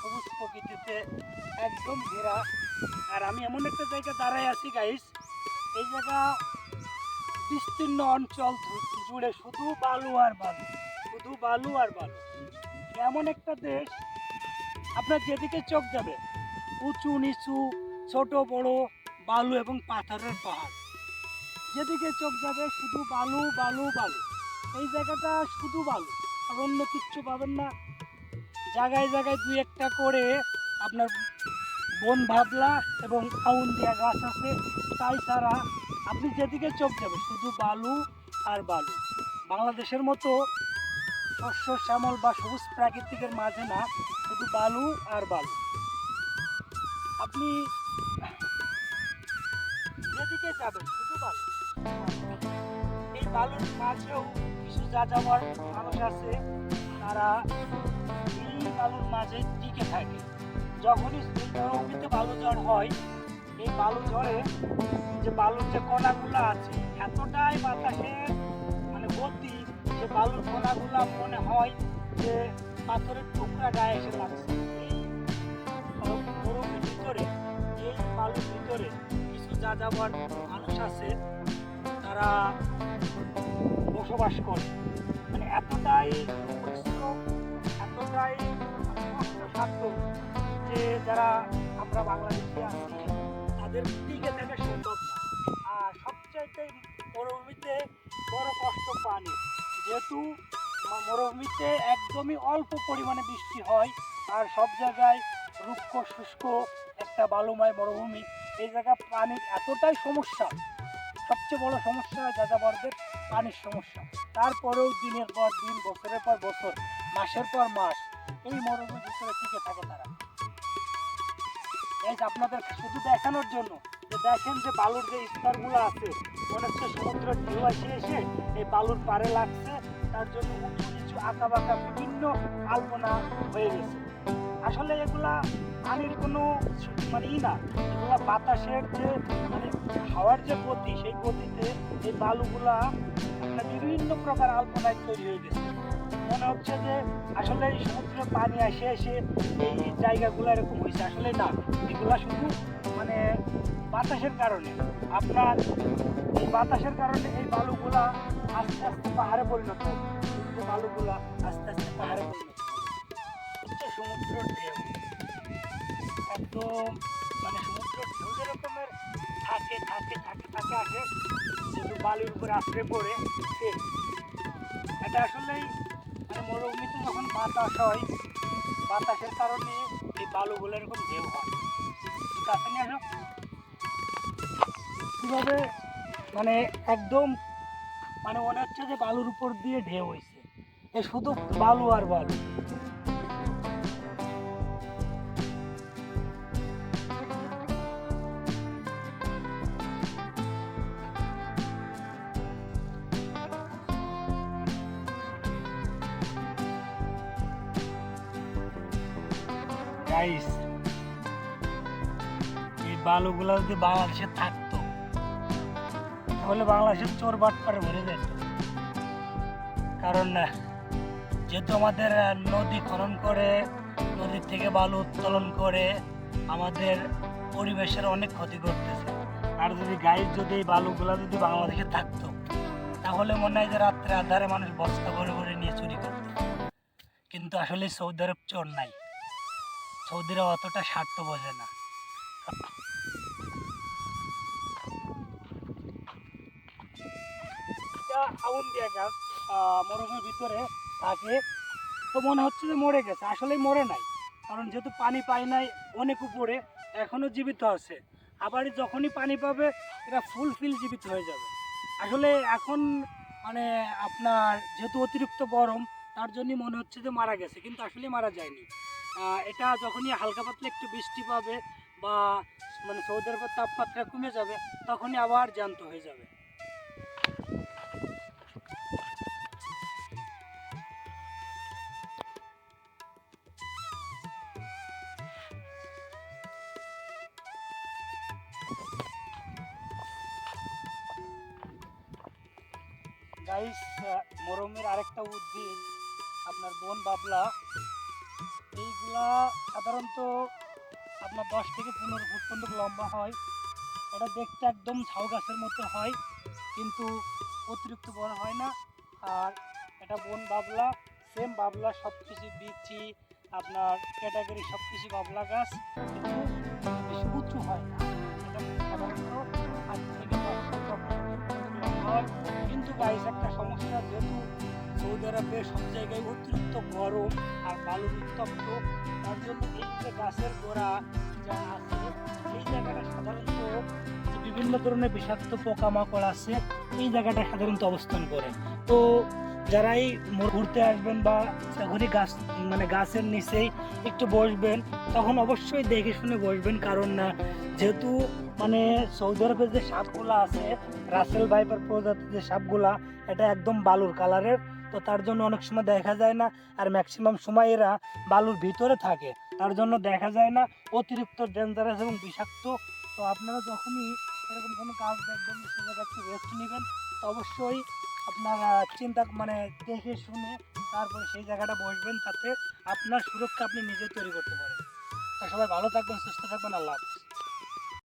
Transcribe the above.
সবুজ প্রকৃতিতে একদম ঘেরা। আর আমি এমন একটা জায়গায় দাঁড়ায় আছি গাইস এই জায়গা বিস্তীর্ণ অঞ্চল জুড়ে শুধু বালু আর বালু, শুধু বালু আর বালু। এমন একটা দেশ, আপনার যেদিকে চোখ যাবে, উঁচু, নিচু, ছোট, বড়, বালু এবং পাথরের পাহাড়। যেদিকে চোখ যাবে শুধু বালু বালু বালু। এই জায়গাটা শুধু বালু। আর অন্য কিচ্ছু পাবেন না। জায়গায় জায়গায় দুই একটা করে আপনার বন ভাবলা এবং আউন দেওয়া গাছ আছে, তাই ছাড়া আপনি যেদিকে চোখ যাবে শুধু বালু আর বালু। বাংলাদেশের মতো শস্য, শ্যামল বা সবুজ প্রাকৃতিকের মাঝে না, শুধু বালু আর বালু। আপনি যেদিকে যাবেন, শুধু বালু। বালুর মাঝেও কিছু যাযাবর মানুষ আছে, তারা এই বালুর মাঝে টিকে থাকে। যখনই মরুভূমিতে বালু ঝড় হয়, এই বালু ঝড়ে যে বালুর যে কণাগুলো আছে, এতটাই বাতাসে মানে গতি, যে বালুর কণাগুলো মনে হয় যে পাথরের টুকরা গায়ে এসে লাগছে। ভিতরে, এই বালুর ভিতরে কিছু যাযাবর মানুষ আছে তারা বসবাস করে। মানে এতটাই এতটাই যে যারা আমরা বাংলাদেশে আছি, তাদের টিকে থাকা সম্ভব না। আর সবচাইতে মরুভূমিতে বড় কষ্ট পানি। যেহেতু মরুভূমিতে একদমই অল্প পরিমাণে বৃষ্টি হয়, আর সব জায়গায় রুক্ষ শুষ্ক একটা বালুময় মরুভূমি, এই জায়গা পানির এতটাই সমস্যা সবচেয়ে বড় সমস্যা যাযাবরদের পানির সমস্যা। তারপরেও দিনের পর দিন বছরের পর বছর মাসের পর মাস এই মরুভূমির ভিতরে টিকে থাকে তারা। Guys, আপনাদের শুধু দেখানোর জন্য যে দেখেন যে বালুর যে স্তরগুলো আছে মনে হচ্ছে সমুদ্রের ঢেউ এসে এসে এই বালুর পাড়ে লাগছে তার জন্য উঁচু নিচু আঁকা বাঁকা বিভিন্ন আলপনা হয়ে গেছে। আসলে এগুলা পানির কোনো মানে ই না, এগুলা বাতাসের যে মানে হাওয়ার যে গতি, সেই গতিতে এই বালুগুলা আপনার বিভিন্ন প্রকার আলপনায় তৈরি হয়ে গেছে। মনে হচ্ছে যে আসলে এই সমুদ্রে পানি এসে এসে এই জায়গাগুলো এরকম হয়েছে আসলে না, এগুলা শুধু মানে বাতাসের কারণে। আপনার এই বাতাসের কারণে এই বালুগুলা আস্তে আস্তে পাহাড়ে পরিণত বালুগুলা আস্তে আস্তে পাহাড়ে পরিণত সমুদ্র ঢেউ। একদম মানে সমুদ্র ঢেউ থাকে থাকে থাকে থাকে আসে শুধু বালির উপরে আশ্রে পড়ে সে। এটা আসলেই মানে মরুভূমিতে যখন বাতাস হয়, বাতাসের কারণে এই বালুগুলো এরকম ঢেউ হয়। কাছে নিয়ে আসো। কীভাবে মানে একদম মানে মনে হচ্ছে যে বালুর উপর দিয়ে ঢেউ হয়েছে। এ শুধু বালু আর বালু। গাইস, এই বালুগুলো যদি বাংলাদেশে থাকতো, তাহলে বাংলাদেশের চোর বাটপারে ভরে যেত। কারণ যেহেতু আমাদের নদী খনন করে, নদীর থেকে বালু উত্তোলন করে, আমাদের পরিবেশের অনেক ক্ষতি করতেছে। আর যদি গাইস, যদি এই বালুগুলো যদি বাংলাদেশে থাকতো, তাহলে মনে হয় যে রাত্রে আধারে মানুষ বস্তা ভরে ভরে নিয়ে চুরি করতো। কিন্তু আসলে সৌদি আরব চোর নাই। সৌদিরা অতটা স্বার্থ বোঝে না। আউন দিয়া গাছ আহ, মরুভূমির ভিতরে থাকে তো মনে হচ্ছে যে মরে গেছে আসলে মরে নাই। কারণ যেহেতু পানি পায় নাই অনেক উপরে এখনও জীবিত আছে। আবার যখনই পানি পাবে এটা ফুল ফিল জীবিত হয়ে যাবে। আসলে এখন মানে আপনার যেহেতু অতিরিক্ত গরম তার জন্যই মনে হচ্ছে যে মারা গেছে কিন্তু আসলে মারা যায়নি। এটা যখনই হালকা পাতলা একটু বৃষ্টি পাবে বা মানে সৌদি আরবের তাপমাত্রা কমে যাবে, তখনই আবার জ্যান্ত হয়ে যাবে। গাইস মরমের আরেকটা উদ্ভিদ, আপনার বন বাবলা। এইগুলা সাধারণত আপনার দশ থেকে পনেরো ফুট পর্যন্ত লম্বা হয়। এটা দেখতে একদম ঝাউ গাছের মতো হয়, কিন্তু অতিরিক্ত বড় হয় না। আর এটা বন বাবলা সেম বাবলা সব কিছু বিচি, আপনার ক্যাটাগরি সব কিছু বাবলা গাছ বেশি উঁচু হয় না। কিন্তু গাইস একটা সমস্যা, যেহেতু সৌদি আরবে সব জায়গায় অতিরিক্ত গরম আর বালুর উত্তপ্ত তার জন্য এই যে গাছের গোড়া যা আছে, এই জায়গাটা সাধারণত বিভিন্ন ধরনের বিষাক্ত পোকামাকড় আছে, এই জায়গাটা সাধারণত অবস্থান করে। তো যারা এই মোড় ঘুরতে আসবেন বা ঘুরি গাছ মানে গাছের নিচেই একটু বসবেন, তখন অবশ্যই দেখে শুনে বসবেন। কারণ না যেহেতু মানে সৌদি আরবের যে সাপগুলা আছে, রাসেল ভাইপার প্রজাতির যে সাপগুলা, এটা একদম বালুর কালারের তো তার জন্য অনেক সময় দেখা যায় না, আর ম্যাক্সিমাম সময় এরা বালুর ভিতরে থাকে। তার জন্য দেখা যায় না, অতিরিক্ত ডেঞ্জারাস এবং বিষাক্ত। তো আপনারা যখনই এরকম কোনো কাজ দেখবেন, সে জায়গায় একটু রেস্ট নেবেন, তো অবশ্যই আপনারা চিন্তা মানে দেখে শুনে তারপরে সেই জায়গাটা বসবেন, তাতে আপনার সুরক্ষা আপনি নিজে তৈরি করতে পারেন। তো সবাই ভালো থাকবেন, সুস্থ থাকবেন, আল্লাহ হাফিজ।